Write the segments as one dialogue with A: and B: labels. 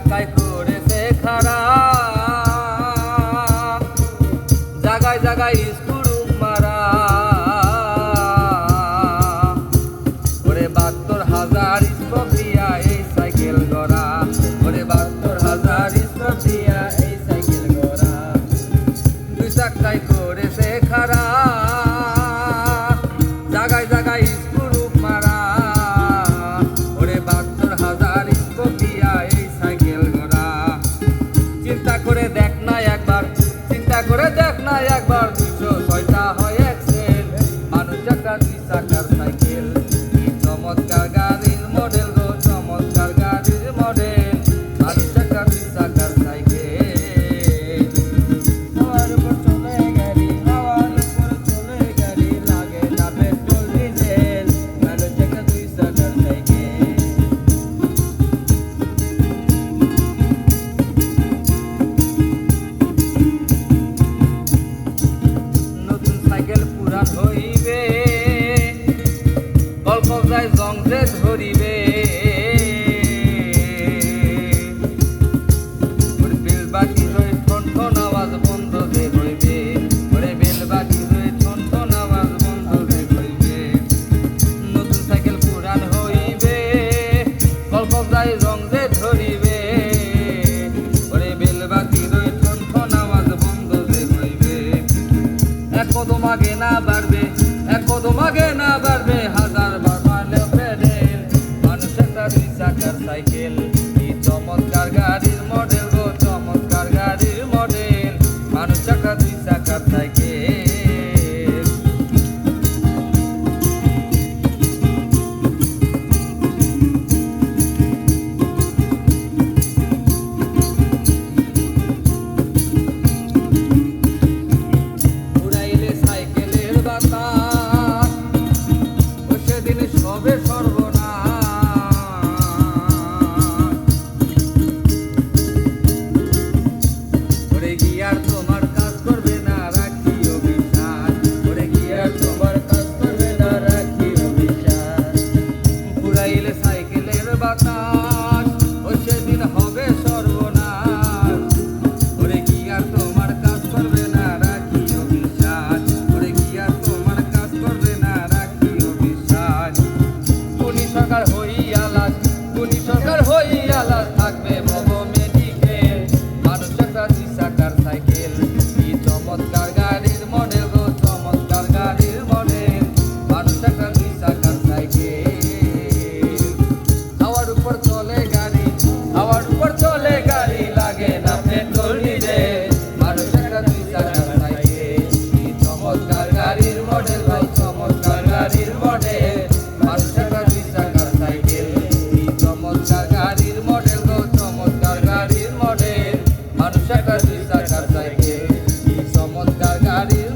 A: টাকায় করেছে খারা একবার প্রাণ হইবে। গল্প যায় জংজে ধরিবে। আগে না বাড়বে এক কদম না বাড়বে হাজার বার মারলেও প্যাডেল মানুষ একটা দুই চাকার সাইকেল, কি চমৎকার গাড়ির মডেল গো, চমৎকার গাড়ির মডেল মানুষ একটা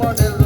A: model.